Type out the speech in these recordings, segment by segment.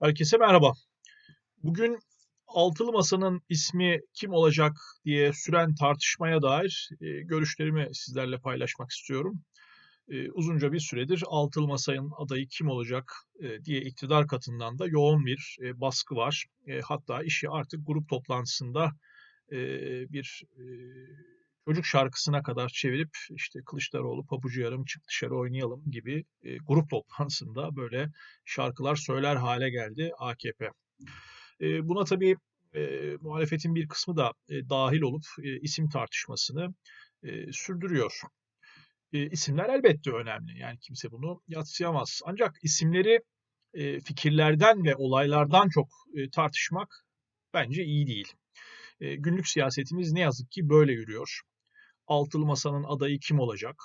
Herkese merhaba. Bugün Altılı Masa'nın ismi kim olacak diye süren tartışmaya dair e, görüşlerimi sizlerle paylaşmak istiyorum. E, uzunca bir süredir Altılı Masa'nın adayı kim olacak e, diye iktidar katından da yoğun bir baskı var. Hatta işi artık grup toplantısında bir çocuk şarkısına kadar çevirip işte Kılıçdaroğlu pabucu yarım çık dışarı oynayalım gibi e, grup toplantısında böyle şarkılar söyler hale geldi AKP. E, buna tabii e, muhalefetin bir kısmı da e, dahil olup e, isim tartışmasını e, sürdürüyor. E, isimler elbette önemli. Yani kimse bunu yatsıyamaz. Ancak isimleri e, fikirlerden ve olaylardan çok e, tartışmak bence iyi değil. E, günlük siyasetimiz ne yazık ki böyle yürüyor altılı masanın adayı kim olacak?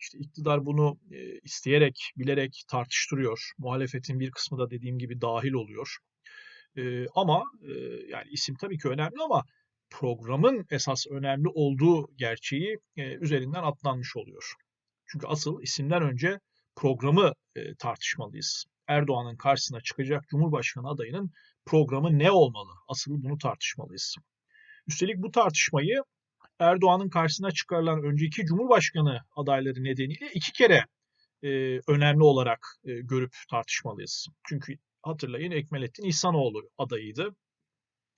İşte iktidar bunu e, isteyerek, bilerek tartıştırıyor. Muhalefetin bir kısmı da dediğim gibi dahil oluyor. E, ama e, yani isim tabii ki önemli ama programın esas önemli olduğu gerçeği üzerinden atlanmış oluyor. Çünkü asıl isimden önce programı tartışmalıyız. Erdoğan'ın karşısına çıkacak Cumhurbaşkanı adayının programı ne olmalı? Asıl bunu tartışmalıyız. Üstelik bu tartışmayı Erdoğan'ın karşısına çıkarılan önceki Cumhurbaşkanı adayları nedeniyle iki kere e, önemli olarak e, görüp tartışmalıyız. Çünkü hatırlayın Ekmelettin İhsanoğlu adayıydı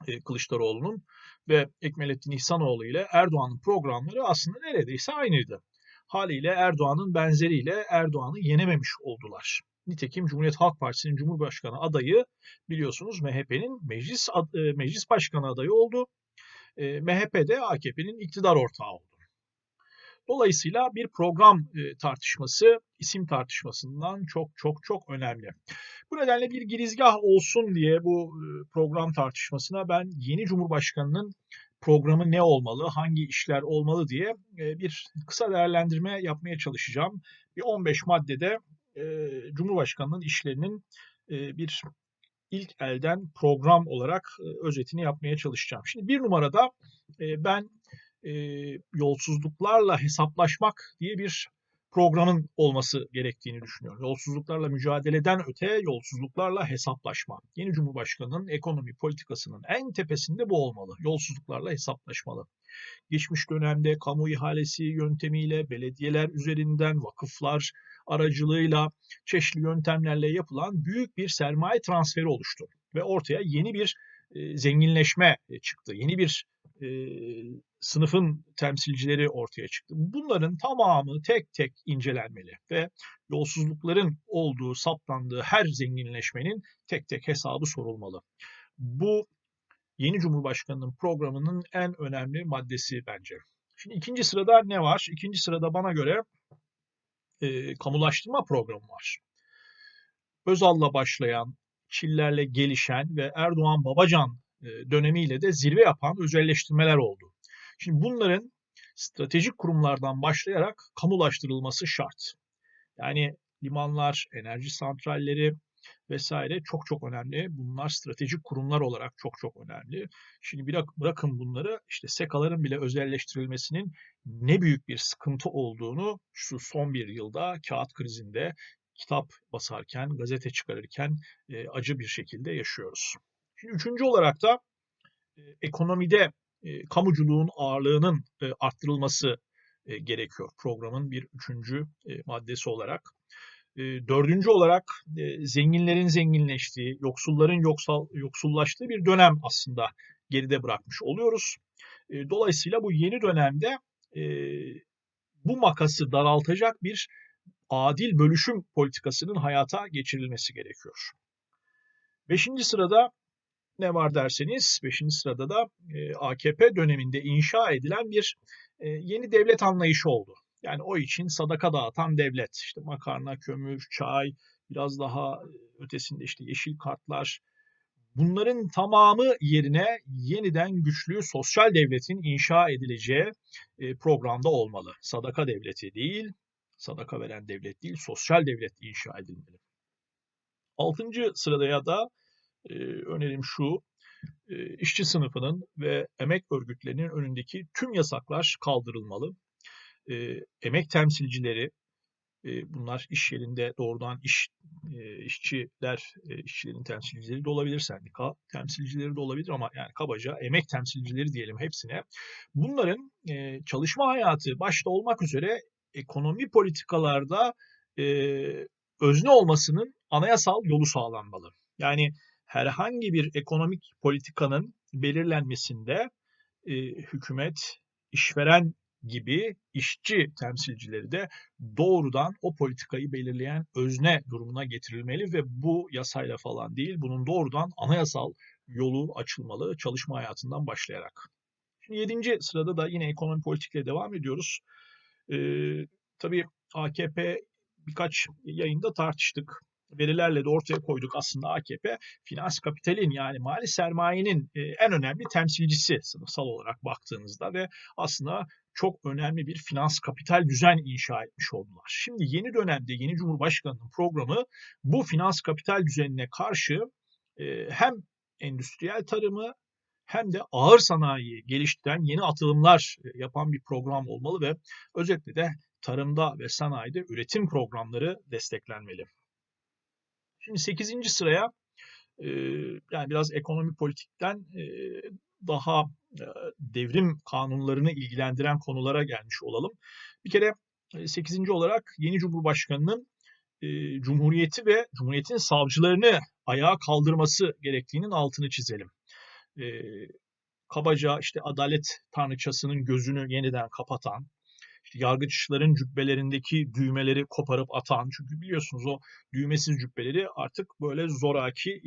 e, Kılıçdaroğlu'nun ve Ekmelettin İhsanoğlu ile Erdoğan'ın programları aslında neredeyse aynıydı. Haliyle Erdoğan'ın benzeriyle Erdoğan'ı yenememiş oldular. Nitekim Cumhuriyet Halk Partisi'nin Cumhurbaşkanı adayı biliyorsunuz MHP'nin meclis e, meclis başkanı adayı oldu e, MHP de AKP'nin iktidar ortağı oldu. Dolayısıyla bir program tartışması isim tartışmasından çok çok çok önemli. Bu nedenle bir girizgah olsun diye bu program tartışmasına ben yeni Cumhurbaşkanı'nın programı ne olmalı, hangi işler olmalı diye bir kısa değerlendirme yapmaya çalışacağım. Bir 15 maddede Cumhurbaşkanı'nın işlerinin bir ilk elden program olarak e, özetini yapmaya çalışacağım. Şimdi bir numarada e, ben e, yolsuzluklarla hesaplaşmak diye bir programın olması gerektiğini düşünüyorum. Yolsuzluklarla mücadeleden öte yolsuzluklarla hesaplaşma. Yeni Cumhurbaşkanı'nın ekonomi politikasının en tepesinde bu olmalı. Yolsuzluklarla hesaplaşmalı. Geçmiş dönemde kamu ihalesi yöntemiyle belediyeler üzerinden vakıflar, aracılığıyla çeşitli yöntemlerle yapılan büyük bir sermaye transferi oluştu. Ve ortaya yeni bir e, zenginleşme e, çıktı. Yeni bir e, sınıfın temsilcileri ortaya çıktı. Bunların tamamı tek tek incelenmeli ve yolsuzlukların olduğu, saptandığı her zenginleşmenin tek tek hesabı sorulmalı. Bu yeni Cumhurbaşkanı'nın programının en önemli maddesi bence. Şimdi ikinci sırada ne var? İkinci sırada bana göre e, kamulaştırma programı var. Özal'la başlayan, Çiller'le gelişen ve Erdoğan Babacan e, dönemiyle de zirve yapan özelleştirmeler oldu. Şimdi bunların stratejik kurumlardan başlayarak kamulaştırılması şart. Yani limanlar, enerji santralleri, vesaire çok çok önemli. Bunlar stratejik kurumlar olarak çok çok önemli. Şimdi bir bırakın bunları işte SEKA'ların bile özelleştirilmesinin ne büyük bir sıkıntı olduğunu şu son bir yılda kağıt krizinde kitap basarken, gazete çıkarırken e, acı bir şekilde yaşıyoruz. Şimdi üçüncü olarak da e, ekonomide e, kamuculuğun ağırlığının e, arttırılması e, gerekiyor programın bir üçüncü e, maddesi olarak. Dördüncü olarak zenginlerin zenginleştiği, yoksulların yoksal, yoksullaştığı bir dönem aslında geride bırakmış oluyoruz. Dolayısıyla bu yeni dönemde bu makası daraltacak bir adil bölüşüm politikasının hayata geçirilmesi gerekiyor. Beşinci sırada ne var derseniz, beşinci sırada da AKP döneminde inşa edilen bir yeni devlet anlayışı oldu. Yani o için sadaka dağıtan devlet. İşte makarna, kömür, çay, biraz daha ötesinde işte yeşil kartlar. Bunların tamamı yerine yeniden güçlü sosyal devletin inşa edileceği e, programda olmalı. Sadaka devleti değil, sadaka veren devlet değil, sosyal devlet inşa edilmeli. Altıncı sırada ya da e, önerim şu, e, işçi sınıfının ve emek örgütlerinin önündeki tüm yasaklar kaldırılmalı e, emek temsilcileri E, bunlar iş yerinde doğrudan iş e, işçiler, e, işçilerin temsilcileri de olabilir, sendika temsilcileri de olabilir ama yani kabaca emek temsilcileri diyelim hepsine. Bunların e, çalışma hayatı başta olmak üzere ekonomi politikalarda e, özne olmasının anayasal yolu sağlanmalı. Yani herhangi bir ekonomik politikanın belirlenmesinde e, hükümet, işveren gibi işçi temsilcileri de doğrudan o politikayı belirleyen özne durumuna getirilmeli ve bu yasayla falan değil, bunun doğrudan anayasal yolu açılmalı çalışma hayatından başlayarak. Şimdi yedinci sırada da yine ekonomi politikle devam ediyoruz. Ee, tabii AKP birkaç yayında tartıştık. Verilerle de ortaya koyduk aslında AKP finans kapitalin yani mali sermayenin en önemli temsilcisi sınıfsal olarak baktığınızda ve aslında çok önemli bir finans kapital düzen inşa etmiş oldular. Şimdi yeni dönemde yeni Cumhurbaşkanı'nın programı bu finans kapital düzenine karşı hem endüstriyel tarımı hem de ağır sanayiyi geliştiren yeni atılımlar yapan bir program olmalı ve özellikle de tarımda ve sanayide üretim programları desteklenmeli. Şimdi 8. sıraya yani biraz ekonomi politikten daha devrim kanunlarını ilgilendiren konulara gelmiş olalım. Bir kere 8. olarak yeni Cumhurbaşkanı'nın Cumhuriyeti ve Cumhuriyet'in savcılarını ayağa kaldırması gerektiğinin altını çizelim. Kabaca işte adalet tanrıçasının gözünü yeniden kapatan, yargıçların cübbelerindeki düğmeleri koparıp atan çünkü biliyorsunuz o düğmesiz cübbeleri artık böyle zoraki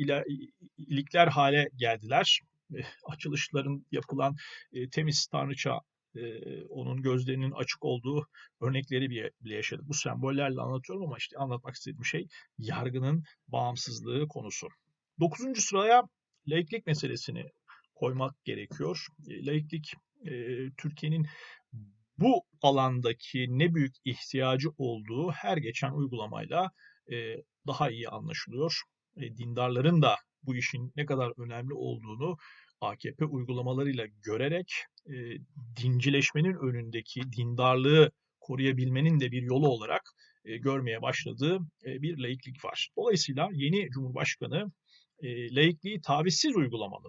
ilikler hale geldiler. Eh, açılışların yapılan e, temiz tanrıça e, onun gözlerinin açık olduğu örnekleri bile yaşadık. Bu sembollerle anlatıyorum ama işte anlatmak istediğim şey yargının bağımsızlığı konusu. Dokuzuncu sıraya laiklik meselesini koymak gerekiyor. Laiklik Türkiye'nin bu alandaki ne büyük ihtiyacı olduğu her geçen uygulamayla daha iyi anlaşılıyor. Dindarların da bu işin ne kadar önemli olduğunu AKP uygulamalarıyla görerek e, dincileşmenin önündeki dindarlığı koruyabilmenin de bir yolu olarak e, görmeye başladığı e, bir laiklik var. Dolayısıyla yeni Cumhurbaşkanı e, laikliği tavizsiz uygulamalı.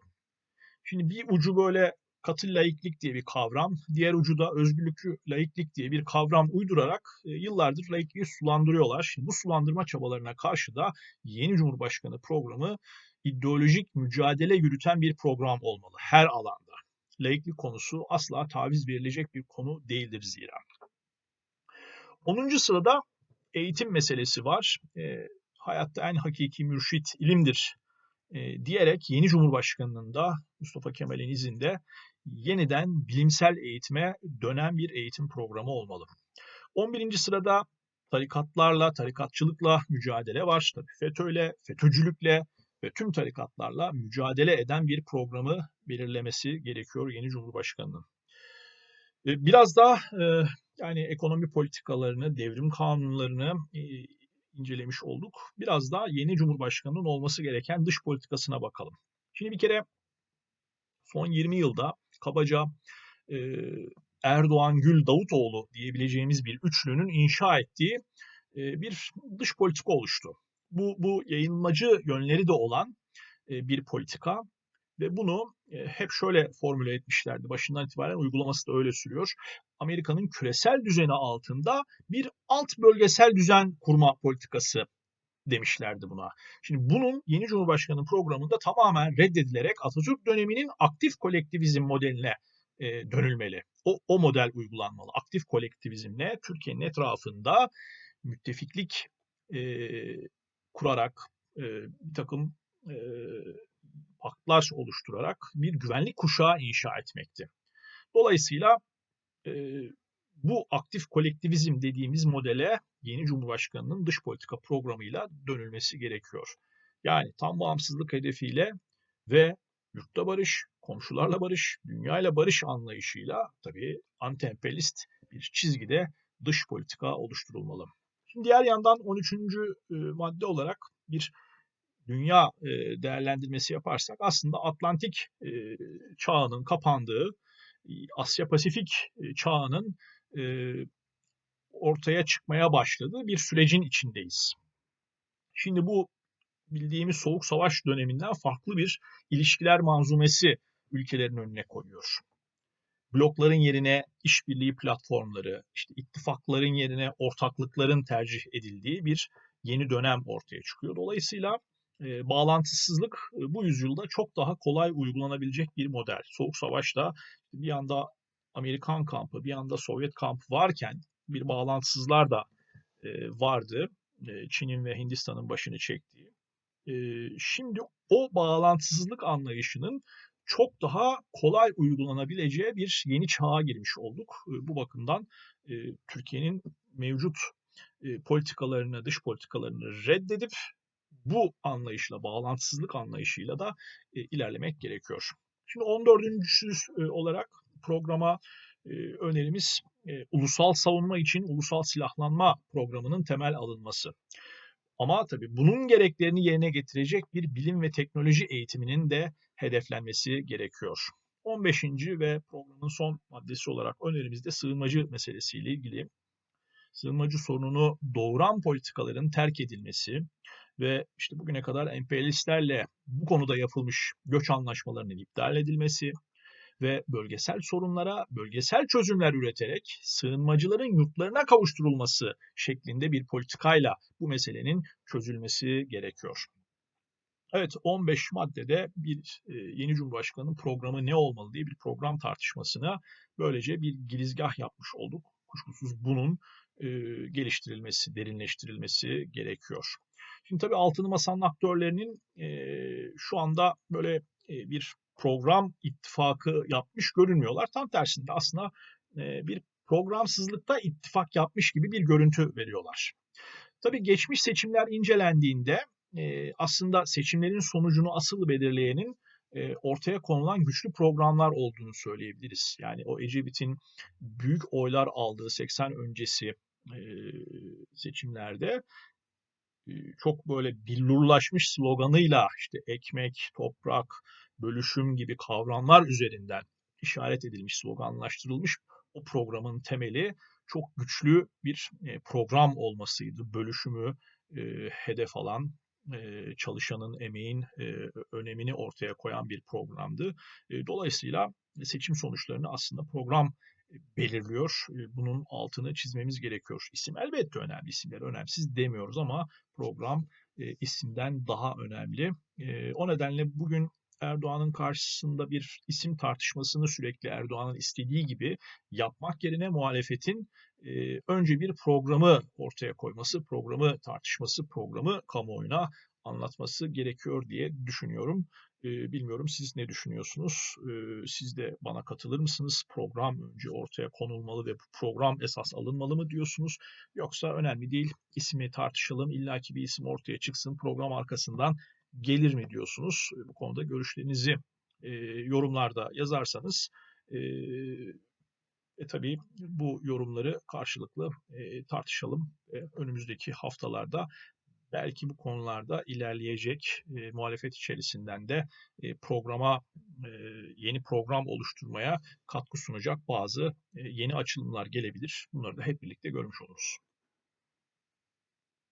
Şimdi bir ucu böyle katı laiklik diye bir kavram, diğer ucu da özgürlükçü laiklik diye bir kavram uydurarak e, yıllardır laikliği sulandırıyorlar. Şimdi bu sulandırma çabalarına karşı da yeni Cumhurbaşkanı programı ideolojik mücadele yürüten bir program olmalı her alanda. Laiklik konusu asla taviz verilecek bir konu değildir zira. 10. sırada eğitim meselesi var. E, hayatta en hakiki mürşit ilimdir e, diyerek yeni Cumhurbaşkanı'nın da Mustafa Kemal'in izinde yeniden bilimsel eğitime dönen bir eğitim programı olmalı. 11. sırada tarikatlarla, tarikatçılıkla mücadele var. Tabii FETÖ'yle, FETÖ'cülükle ve tüm tarikatlarla mücadele eden bir programı belirlemesi gerekiyor yeni Cumhurbaşkanı'nın. E, biraz daha e, yani ekonomi politikalarını, devrim kanunlarını e, incelemiş olduk. Biraz daha yeni Cumhurbaşkanı'nın olması gereken dış politikasına bakalım. Şimdi bir kere son 20 yılda kabaca Erdoğan Gül Davutoğlu diyebileceğimiz bir üçlünün inşa ettiği bir dış politika oluştu bu, bu yayınmacı yönleri de olan e, bir politika ve bunu e, hep şöyle formüle etmişlerdi. Başından itibaren uygulaması da öyle sürüyor. Amerika'nın küresel düzeni altında bir alt bölgesel düzen kurma politikası demişlerdi buna. Şimdi bunun yeni Cumhurbaşkanı programında tamamen reddedilerek Atatürk döneminin aktif kolektivizm modeline e, dönülmeli. O, o model uygulanmalı. Aktif kolektivizmle Türkiye'nin etrafında müttefiklik e, kurarak e, bir takım e, paktlar oluşturarak bir güvenlik kuşağı inşa etmekti. Dolayısıyla e, bu aktif kolektivizm dediğimiz modele yeni Cumhurbaşkanı'nın dış politika programıyla dönülmesi gerekiyor. Yani tam bağımsızlık hedefiyle ve yurtta barış, komşularla barış, dünyayla barış anlayışıyla tabii anti-emperyalist bir çizgide dış politika oluşturulmalı. Şimdi diğer yandan 13. madde olarak bir dünya değerlendirmesi yaparsak aslında Atlantik çağının kapandığı Asya Pasifik çağının ortaya çıkmaya başladığı bir sürecin içindeyiz. Şimdi bu bildiğimiz soğuk savaş döneminden farklı bir ilişkiler manzumesi ülkelerin önüne koyuyor. Blokların yerine işbirliği platformları, işte ittifakların yerine ortaklıkların tercih edildiği bir yeni dönem ortaya çıkıyor. Dolayısıyla e, bağlantısızlık e, bu yüzyılda çok daha kolay uygulanabilecek bir model. Soğuk Savaş'ta bir yanda Amerikan kampı, bir yanda Sovyet kampı varken bir bağlantısızlar da e, vardı. E, Çin'in ve Hindistan'ın başını çektiği. E, şimdi o bağlantısızlık anlayışının çok daha kolay uygulanabileceği bir yeni çağa girmiş olduk. E, bu bakımdan e, Türkiye'nin mevcut e, politikalarını, dış politikalarını reddedip bu anlayışla, bağlantısızlık anlayışıyla da e, ilerlemek gerekiyor. Şimdi 14. E, olarak programa önerimiz ulusal savunma için ulusal silahlanma programının temel alınması. Ama tabii bunun gereklerini yerine getirecek bir bilim ve teknoloji eğitiminin de hedeflenmesi gerekiyor. 15. ve programın son maddesi olarak önerimizde sığınmacı meselesiyle ilgili sığınmacı sorununu doğuran politikaların terk edilmesi ve işte bugüne kadar emperyalistlerle bu konuda yapılmış göç anlaşmalarının iptal edilmesi ve bölgesel sorunlara bölgesel çözümler üreterek sığınmacıların yurtlarına kavuşturulması şeklinde bir politikayla bu meselenin çözülmesi gerekiyor. Evet 15 maddede bir e, yeni Cumhurbaşkanı'nın programı ne olmalı diye bir program tartışmasına böylece bir girizgah yapmış olduk. Kuşkusuz bunun e, geliştirilmesi, derinleştirilmesi gerekiyor. Şimdi tabii altılı masanın aktörlerinin e, şu anda böyle bir program ittifakı yapmış görünmüyorlar. Tam tersinde aslında e, bir programsızlıkta ittifak yapmış gibi bir görüntü veriyorlar. Tabii geçmiş seçimler incelendiğinde e, aslında seçimlerin sonucunu asıl belirleyenin e, ortaya konulan güçlü programlar olduğunu söyleyebiliriz. Yani o Ecevit'in büyük oylar aldığı 80 öncesi seçimlerde çok böyle billurlaşmış sloganıyla işte ekmek, toprak, bölüşüm gibi kavramlar üzerinden işaret edilmiş, sloganlaştırılmış o programın temeli çok güçlü bir program olmasıydı. Bölüşümü hedef alan, çalışanın emeğin önemini ortaya koyan bir programdı. Dolayısıyla seçim sonuçlarını aslında program belirliyor. Bunun altını çizmemiz gerekiyor. İsim elbette önemli. İsimler önemsiz demiyoruz ama program isimden daha önemli. O nedenle bugün Erdoğan'ın karşısında bir isim tartışmasını sürekli Erdoğan'ın istediği gibi yapmak yerine muhalefetin önce bir programı ortaya koyması, programı tartışması, programı kamuoyuna anlatması gerekiyor diye düşünüyorum. Bilmiyorum siz ne düşünüyorsunuz? Siz de bana katılır mısınız? Program önce ortaya konulmalı ve program esas alınmalı mı diyorsunuz? Yoksa önemli değil ismi tartışalım illaki bir isim ortaya çıksın program arkasından gelir mi diyorsunuz? Bu konuda görüşlerinizi yorumlarda yazarsanız e, tabii bu yorumları karşılıklı e, tartışalım. E, önümüzdeki haftalarda belki bu konularda ilerleyecek e, muhalefet içerisinden de e, programa e, yeni program oluşturmaya katkı sunacak bazı e, yeni açılımlar gelebilir. Bunları da hep birlikte görmüş oluruz.